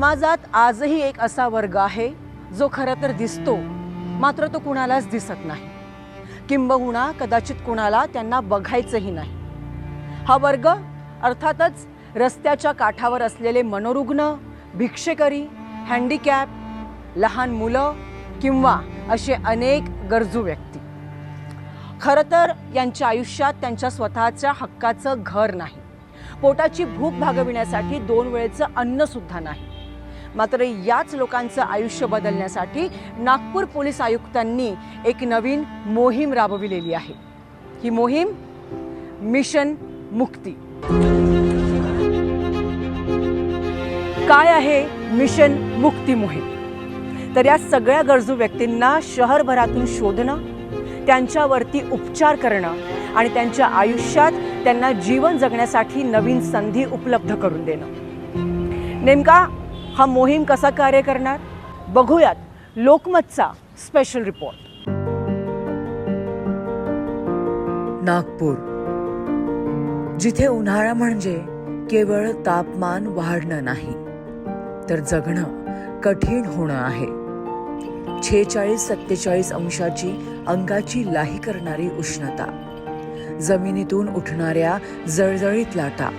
समाजात आजही एक असा वर्ग आहे जो खरं तर दिसतो मात्र तो कुणालाच दिसत नाही. किंबहुना कदाचित कुणाला त्यांना बघायचंही नाही. हा वर्ग अर्थातच रस्त्याच्या काठावर असलेले मनोरुग्ण भिक्षेकरी हँडिकॅप लहान मुलं किंवा असे अनेक गरजू व्यक्ती. खरं तर यांच्या आयुष्यात त्यांच्या स्वतःच्या हक्काचं घर नाही. पोटाची भूक भागविण्यासाठी दोन वेळेचं अन्नसुद्धा नाही. मात्र याच लोकांचं आयुष्य बदलण्यासाठी नागपूर पोलीस आयुक्तांनी एक नवीन मोहीम राबविलेली आहे. ही मोहीम मिशन मुक्ती. काय आहे मिशन मुक्ती मोहीम? तर या सगळ्या गरजू व्यक्तींना शहरभरातून शोधणं त्यांच्यावरती उपचार करणं आणि त्यांच्या आयुष्यात त्यांना जीवन जगण्यासाठी नवीन संधी उपलब्ध करून देणं. नेमका हा मोहीम कसा कार्य करणार? बघूयात लोकमतचा स्पेशल रिपोर्ट नागपूर. जिथे उन्हाळा म्हणजे केवळ तापमान वाढणं नाही तर जगणं कठीण होणं आहे. छेचाळीस सत्तेचाळीस अंशाची अंगाची लाही करणारी उष्णता जमिनीतून उठणाऱ्या जळजळीत लाटा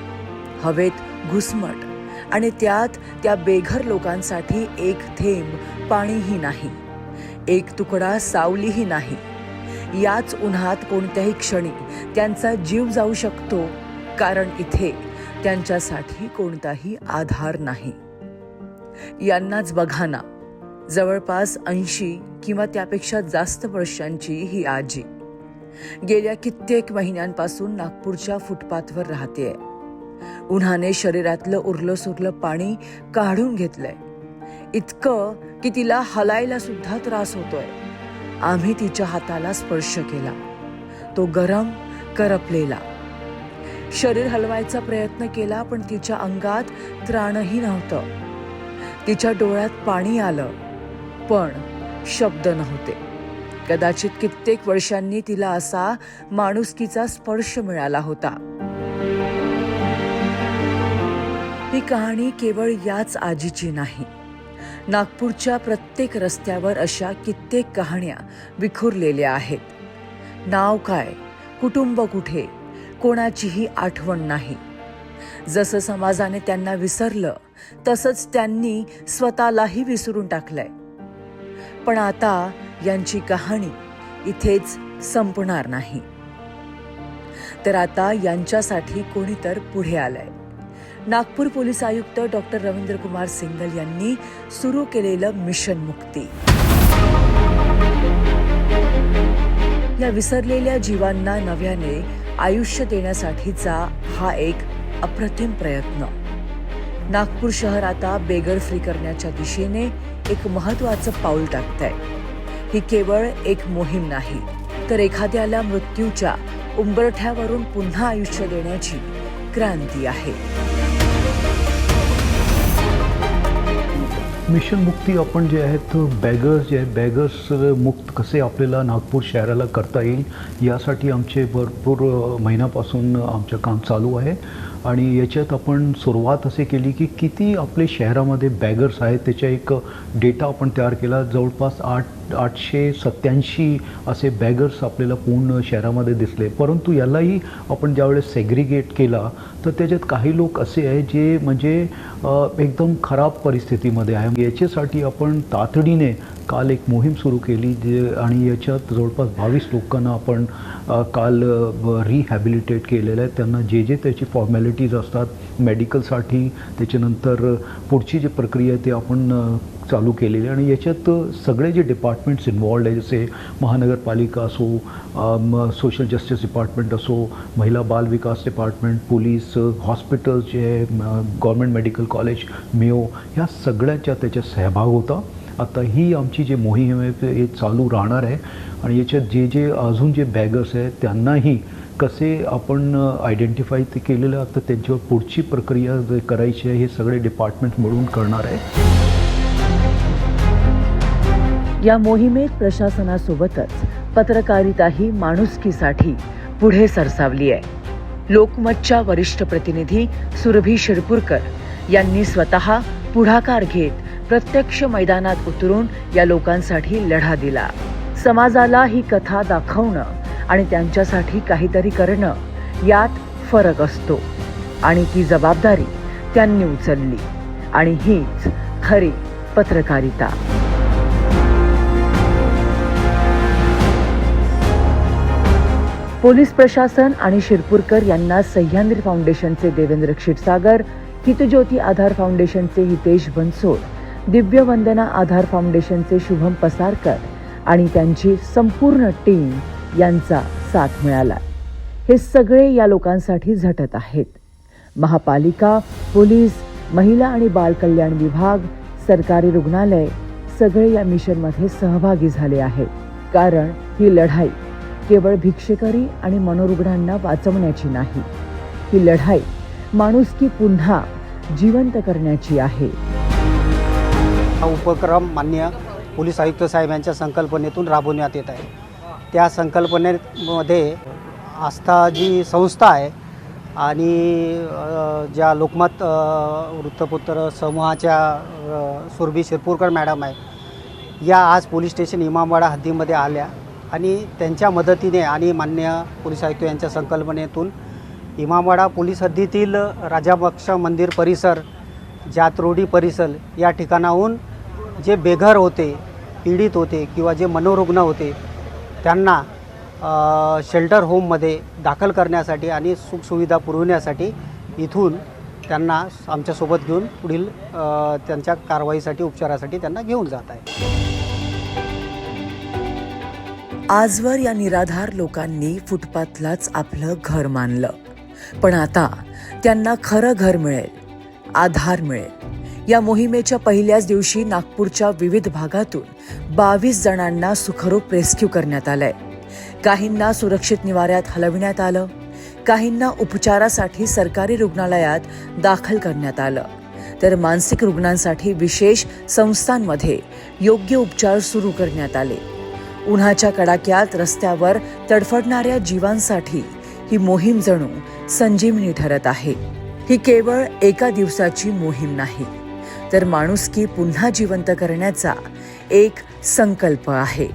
हवेत घुसमट आणि त्यात त्या बेघर लोकांसाठी एक थेंब पाणीही नाही. एक तुकडा सावलीही नाही. याच उन्हात कोणत्याही क्षणी त्यांचा जीव जाऊ शकतो कारण इथे त्यांच्यासाठी कोणताही आधार नाही. यांनाच बघा ना जवळपास ऐंशी किंवा त्यापेक्षा जास्त वर्षांची ही आजी. गेल्या कित्येक महिन्यांपासून नागपूरच्या फुटपाथवर राहतेय. उन्हाने शरीरातलं उरलं सुरलं पाणी काढून घेतलंय. इतकं की तिला हलायला सुद्धा त्रास होतोय. आम्ही तिच्या हाताला स्पर्श केला. तो गरम करपलेला. शरीर हलवायचा प्रयत्न केला पण तिच्या अंगात त्राणही नव्हतं. तिच्या डोळ्यात पाणी आलं पण शब्द नव्हते. कदाचित कित्येक वर्षांनी तिला असा माणुसकीचा स्पर्श मिळाला होता. ही कहाणी केवळ याच आजीची नाही. नागपूरच्या प्रत्येक रस्त्यावर अशा कित्येक कहाण्या विखुरलेल्या आहेत. नाव काय कुटुंब कुठे कोणाचीही आठवण नाही. जसं समाजाने त्यांना विसरलं तसंच त्यांनी स्वतःलाही विसरून टाकलंय. पण आता यांची कहाणी इथेच संपणार नाही. तर आता यांच्यासाठी कोणीतर पुढे आलंय. नागपूर पोलीस आयुक्त डॉक्टर रवींद्र कुमार सिंगल यांनी सुरू केलेलं मिशन मुक्ती. या विसरलेल्या जीवांना नव्याने आयुष्य देण्यासाठीचा हा एक अप्रतिम प्रयत्न. नागपूर शहर आता बेगर फ्री करण्याच्या दिशेने एक महत्वाचं पाऊल टाकत आहे ही केवळ एक मोहीम नाही तर एखाद्याला मृत्यूच्या उंबरठ्यावरून पुन्हा आयुष्य देण्याची क्रांती आहे. मिशन मुक्ती आपण जे आहेत बॅगर्स जे आहेत बॅगर्स मुक्त कसे आपल्याला नागपूर शहराला करता येईल यासाठी आमचे भरपूर महिन्यापासून आमचं काम चालू आहे. आणि याच्यात आपण सुरुवात असे केली की किती आपले शहरामध्ये बॅगर्स आहेत त्याचा एक डेटा आपण तयार केला. जवळपास आठ आठशे सत्याऐंशी असे बॅगर्स आपल्याला पूर्ण शहरामध्ये दिसले. परंतु यालाही आपण ज्यावेळेस सेग्रिगेट केला तर त्याच्यात काही लोक असे आहे जे म्हणजे एकदम खराब परिस्थितीमध्ये आहे. याच्यासाठी आपण तातडीने काल एक मोहीम सुरू केली जे आणि याच्यात जवळपास बावीस लोकांना आपण काल रिहॅबिलिटेट केलेलं आहे. त्यांना जे जे त्याची फॉर्मॅलिटीज असतात मेडिकलसाठी त्याच्यानंतर पुढची जी प्रक्रिया आहे ती आपण चालू केलेली आहे. आणि याच्यात सगळे जे डिपार्टमेंट्स इन्वॉल्ड आहे जसे महानगरपालिका असो सोशल जस्टिस डिपार्टमेंट असो महिला बाल विकास डिपार्टमेंट पोलीस हॉस्पिटल्स जे गव्हर्मेंट मेडिकल कॉलेज मिओ ह्या सगळ्याच्या त्याच्यात सहभाग होता. आता ही आमची जी मोहीम आहे हे चालू राहणार आहे. आणि याच्यात जे जे अजून जे बॅगर्स आहेत त्यांनाही कसे आपण आयडेंटिफाय ते केलेलं आता त्यांच्यावर पुढची प्रक्रिया जे करायची आहे हे सगळे डिपार्टमेंट मिळून करणार आहे. या मोहिमेत प्रशासनासोबतच पत्रकारिताही माणुसकीसाठी पुढे सरसावली आहे. लोकमतच्या वरिष्ठ प्रतिनिधी सुरभी शिरपूरकर यांनी स्वतः पुढाकार घेत प्रत्यक्ष मैदानात उतरून या लोकांसाठी लढा दिला. समाजाला ही कथा दाखवणं आणि त्यांच्यासाठी काहीतरी करणं यात फरक असतो. आणि ती जबाबदारी त्यांनी उचलली. आणि हीच खरी पत्रकारिता. पोलीस प्रशासन आणि शिरपूरकर यांना सह्याद्री फाउंडेशनचे देवेंद्र क्षीरसागर हितज्योती आधार फाउंडेशनचे हितेश बनसोड दिव्यवंदना आधार फाउंडेशनचे शुभम पसारकर आणि त्यांची संपूर्ण टीम यांचा साथ मिळाला हे सगळे या लोकांसाठी झटत आहेत. महापालिका पोलीस महिला आणि बालकल्याण विभाग सरकारी रुग्णालय सगळे या मिशनमध्ये सहभागी झाले आहेत. कारण ही लढाई केवळ भिक्षेकरी आणि मनोरुग्णांना वाचवण्याची नाही. ही लढाई माणुसकी पुन्हा जिवंत करण्याची आहे. हा उपक्रम मान्य पोलीस आयुक्त साहेब यांच्या संकल्पनेतून राबवण्यात येत आहे. त्या संकल्पनेमध्ये आस्था जी संस्था आहे आणि ज्या लोकमत वृत्तपत्र समूहाच्या सुरभी शिरपूरकर मॅडम आहे या आज पोलीस स्टेशन इमामवाडा हद्दीमध्ये आल्या आणि त्यांच्या मदतीने आणि मान्य पोलीस आयुक्त यांच्या संकल्पनेतून इमामवाडा पोलीस हद्दीतील राजाबक्ष मंदिर परिसर जातरोडी परिसर या ठिकाणाहून जे बेघर होते पीडित होते किंवा जे मनोरुग्ण होते त्यांना शेल्टर होममध्ये दाखल करण्यासाठी आणि सुखसुविधा पुरवण्यासाठी इथून त्यांना आमच्यासोबत घेऊन पुढील त्यांच्या कारवाईसाठी उपचारासाठी त्यांना घेऊन जात आहे. आजवर या निराधार लोकांनी फुटपाथलाच आपलं घर मानलं. पण आता त्यांना खरं घर मिळेल आधार मिळेल. या मोहिमेच्या पहिल्याच दिवशी नागपूरच्या विविध भागातून बावीस जणांना सुखरूप रेस्क्यू करण्यात आलंय. काहींना सुरक्षित निवाऱ्यात हलविण्यात आलं काहींना उपचारासाठी सरकारी रुग्णालयात दाखल करण्यात आलं. तर मानसिक रुग्णांसाठी विशेष संस्थांमध्ये योग्य उपचार सुरू करण्यात आले. उन्हाच्या कडाक्यात रस्त्यावर तडफडणाऱ्या जीवांसाठी ही मोहीम जणू संजीवनी ठरत आहे. ही केवळ एका दिवसाची मोहीम नाही. तर माणुसकी पुन्हा जिवंत करण्याचा एक संकल्प आहे.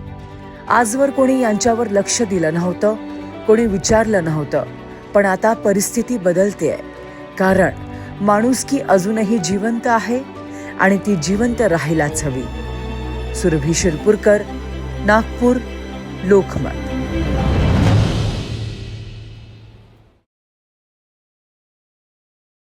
आजवर कोणी यांच्यावर लक्ष दिलं नव्हतं कोणी विचारलं नव्हतं पण आता परिस्थिती बदलते आहे कारण माणुसकी अजूनही जिवंत आहे आणि ती जिवंत राहायलाच हवी. सुरभी शिरपूरकर नागपूर लोकमत.